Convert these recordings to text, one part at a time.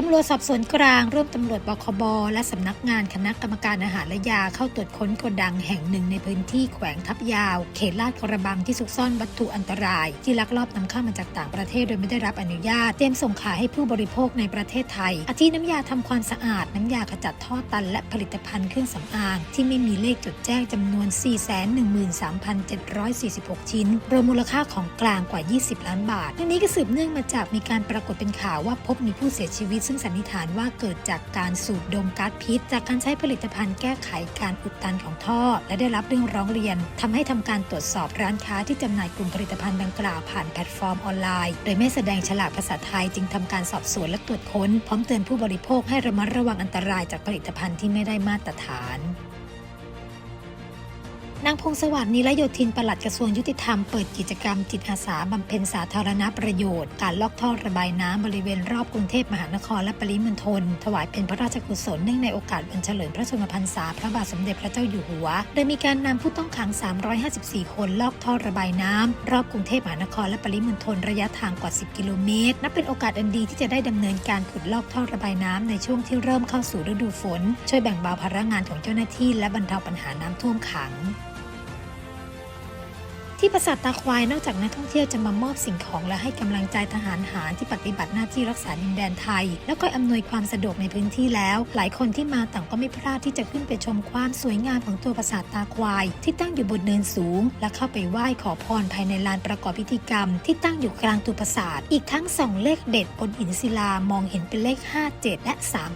ตำรวจสอบสวนกลางร่วมตำรวจบคบและสำนักงานคณะกรรมการอาหารและยาเข้าตรวจค้นโกดังแห่งหนึ่งในพื้นที่แขวงทับยาว เขตลาดกระบังที่ซุกซ่อนวัตถุอันตราย ที่ลักลอบนำเข้ามาจากต่างประเทศโดยไม่ได้รับอนุญาตเตรียมส่งขายให้ผู้บริโภคในประเทศไทย อาทิน้ำยาทำความสะอาดน้ำยาขจัดท่อตัน และผลิตภัณฑ์เครื่องสำอาง ที่ไม่มีเลขจดแจ้งจำนวน 413,746 ชิ้นรวมมูลค่าของกลางกว่า 20 ล้านบาททั้งนี้ก็สืบเนื่องมาจากมีการปรากฏเป็นข่าวว่าพบมีผู้เสียชีวิตซึ่งสันนิษฐานว่าเกิดจากการสูดดมก๊าซพิษ จากการใช้ผลิตภัณฑ์แก้ไขการอุดตันของท่อ และได้รับเรื่องร้องเรียนทำให้ทำการตรวจสอบร้านค้าที่จำหน่ายกลุ่มผลิตภัณฑ์ดังกล่าวผ่านแพลตฟอร์มออนไลน์ โดยไม่แสดงฉลากภาษาไทยจึงทำการสอบสวนและตรวจค้น พร้อมเตือนผู้บริโภคให้ระมัดระวังอันตรายจากผลิตภัณฑ์ที่ไม่ได้มาตรฐาน นางพงศวัสดิ์นิรโยธินปลัดกระทรวงยุติธรรมเปิดกิจกรรมจิตอาสาบำเพ็ญสาธารณประโยชน์ การลอกท่อระบายน้ำบริเวณรอบกรุงเทพมหานครและปริมณฑลถวายเป็นพระราชกุศลเนื่องในโอกาสวันเฉลิมพระชนมพรรษาพระบาทสมเด็จพระเจ้าอยู่หัว โดยมีการนำผู้ต้องขัง 354 คนลอกท่อระบายน้ำรอบกรุงเทพมหานครและปริมณฑลระยะทางกว่า 10 กิโลเมตร นับเป็นโอกาสอันดีที่จะได้ดำเนินการขุดลอกท่อระบายน้ำในช่วงที่เริ่มเข้าสู่ฤดูฝน ช่วยแบ่งเบาภาระงานของเจ้าหน้าที่และบรรเทาปัญหาน้ำท่วมขัง ที่ปราสาทตาควายนอกจากนักท่องเที่ยวจะมามอบสิ่งของและให้กำลังใจทหารหารที่ปฏิบัติหน้าที่รักษาดินแดนไทย แล้วก็อำนวยความสะดวกในพื้นที่แล้ว หลายคนที่มาต่างก็ไม่พลาดที่จะขึ้นไปชมความสวยงามของตัวปราสาทตาควาย ที่ตั้งอยู่บนเนินสูง และเข้าไปไหว้ขอพรภายในลานประกอบพิธีกรรม ที่ตั้งอยู่กลางตัวปราสาท อีกทั้งส่องเลขเด็ดบนหินศิลามองเห็นเป็นเลข 57 และ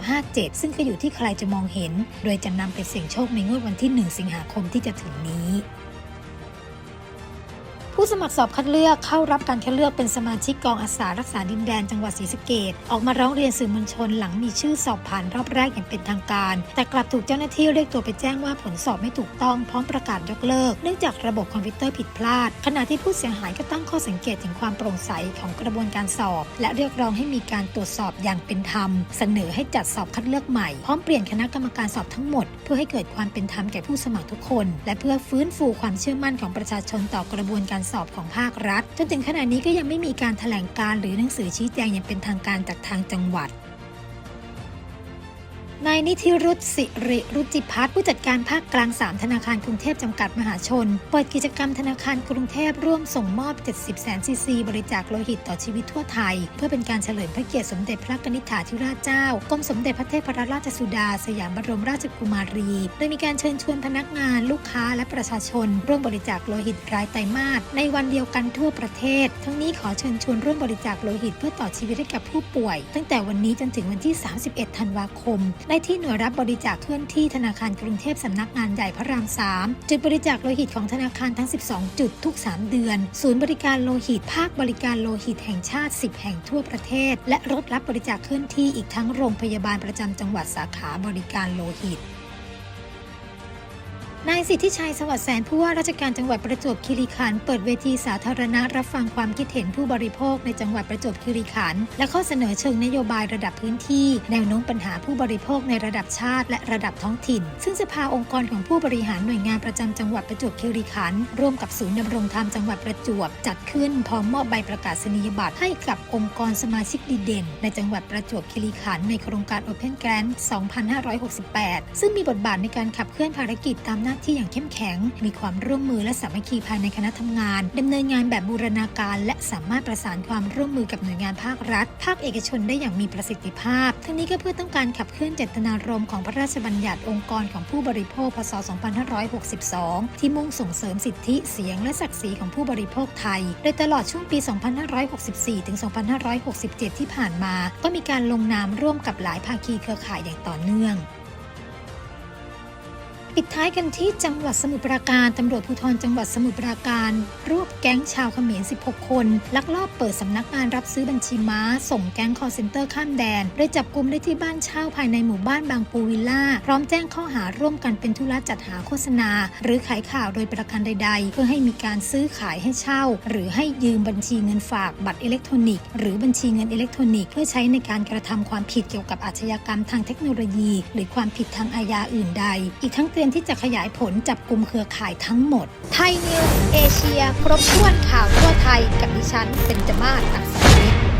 357 ซึ่งก็อยู่ที่ใครจะมองเห็น โดยจะนำไปเสี่ยงโชคในงวดวันที่ 1 สิงหาคมที่จะถึงนี้ ผู้สมัครสอบคัดเลือกเข้ารับการคัดเลือกเป็นสมาชิกกองอาสารักษาดินแดนจังหวัดศรีสะเกดออกมาร้องเรียนสื่อมวลชนหลังมีชื่อสอบผ่านรอบแรกอย่างเป็นทางการ แต่กลับถูกเจ้าหน้าที่เรียกตัวไปแจ้งว่าผลสอบไม่ถูกต้องพร้อมประกาศยกเลิก เนื่องจากระบบคอมพิวเตอร์ผิดพลาด ขณะที่ผู้เสียหายก็ตั้งข้อสังเกตถึงความโปร่งใสของกระบวนการสอบ และเรียกร้องให้มีการตรวจสอบอย่างเป็นธรรม เสนอให้จัดสอบคัดเลือกใหม่พร้อมเปลี่ยนคณะกรรมการสอบทั้งหมด เพื่อให้เกิดความเป็นธรรมแก่ผู้สมัครทุกคน และเพื่อฟื้นฟูความเชื่อมั่นของประชาชนต่อกระบวนการสอบของภาครัฐ จนถึงขณะนี้ก็ยังไม่มีการแถลงการหรือหนังสือชี้แจงอย่างเป็นทางการจากทางจังหวัด นายนิธิรุตสิริรุจิพัฒน์ผู้จัดการภาคกลาง 3 ธนาคารกรุงเทพจำกัดมหาชน เปิดกิจกรรมธนาคารกรุงเทพร่วมส่งมอบ 70 แสนซีซี บริจาคโลหิตต่อชีวิตทั่วไทย เพื่อเป็นการเฉลิมพระเกียรติสมเด็จพระนิษฐาธิราชเจ้ากรมสมเด็จพระเทพรัตนราชสุดา สยามบรมราชกุมารี โดยมีการเชิญชวนพนักงานลูกค้าและประชาชน ร่วมบริจาคโลหิตรายไตรมาสในวันเดียวกันทั่วประเทศ ทั้งนี้ขอเชิญชวนร่วมบริจาคโลหิตเพื่อต่อชีวิตให้กับผู้ป่วย ตั้งแต่วันนี้จนถึงวันที่ 31 ธันวาคมได้ที่หน่วยรับบริจาคเคลื่อนที่ธนาคารกรุงเทพสำนักงานใหญ่พระราม 3 จุดบริจาคโลหิตของธนาคารทั้ง 12 จุดทุก 3 เดือน ศูนย์บริการโลหิตภาคบริการโลหิตแห่งชาติ 10 แห่งทั่วประเทศ และรถรับบริจาคเคลื่อนที่อีกทั้งโรงพยาบาลประจำจังหวัดสาขาบริการโลหิต นายสิทธิชัยสวัสดิ์แสนผู้ว่าราชการจังหวัดประจวบคีรีขันธ์เปิดเวทีสาธารณะรับฟังความคิดเห็นผู้บริโภคในจังหวัดประจวบคีรีขันธ์และข้อเสนอเชิงนโยบายระดับพื้นที่ แนวโน้มปัญหาผู้บริโภคในระดับชาติและระดับท้องถิ่น ซึ่งสภาองค์กรของผู้บริหารหน่วยงานประจำจังหวัดประจวบคีรีขันธ์ร่วมกับศูนย์ดำรงธรรมจังหวัดประจวบจัดขึ้นพร้อมมอบใบประกาศนียบัตรให้กับองค์กรสมาชิกดีเด่น ในจังหวัดประจวบคีรีขันธ์ในโครงการ Open Grant 2568 ซึ่งมีบทบาทในการขับเคลื่อนภารกิจตามหน้าที่อย่างเข้มแข็ง มีความร่วมมือและสามัคคีภายในคณะทำงานดำเนินงานแบบบูรณาการ และสามารถประสานความร่วมมือกับหน่วยงานภาครัฐ ภาคเอกชนได้อย่างมีประสิทธิภาพ ทั้งนี้ก็เพื่อต้องการขับเคลื่อนเจตนารมณ์ของพระราชบัญญัติองค์กรของผู้บริโภค พศ 2562 ที่มุ่งส่งเสริมสิทธิเสียงและศักดิ์ศรีของผู้บริโภคไทย โดยตลอดช่วงปี 2564 ถึง 2567 ที่ผ่านมา ก็มีการลงนามร่วมกับหลายภาคีเครือข่ายอย่างต่อเนื่อง ปิดท้ายกันที่จังหวัดสมุทรปราการตำรวจภูธรจังหวัดสมุทรปราการ รวบแก๊งชาวเขมร 16 คน ลักลอบเปิดสำนักงานรับซื้อบัญชีม้า ส่งแก๊งคอร์เซนเตอร์ข้ามแดนโดยจับกลุ่มได้ที่บ้านเช่าภายในหมู่บ้านบางปูวิลล่า พร้อมแจ้งข้อหาร่วมกันเป็นธุระจัดหาโฆษณา หรือขายข่าวโดยประการใด ๆ เพื่อให้มีการซื้อขายให้เช่า หรือให้ยืมบัญชีเงินฝากบัตรอิเล็กทรอนิกส์หรือบัญชีเงินอิเล็กทรอนิกส์เพื่อใช้ในการกระทำความผิดเกี่ยวกับอาชญากรรมทางเทคโนโลยี หรือความผิดทางอาญาอื่นใด อีกทั้งเตรียมที่จะขยายผลจับกลุ่มเครือข่ายทั้งหมด ไทยนิวเอเชีย ครบถ้วนข่าวทั่วไทย กับดิฉันเป็นจมาศอักษร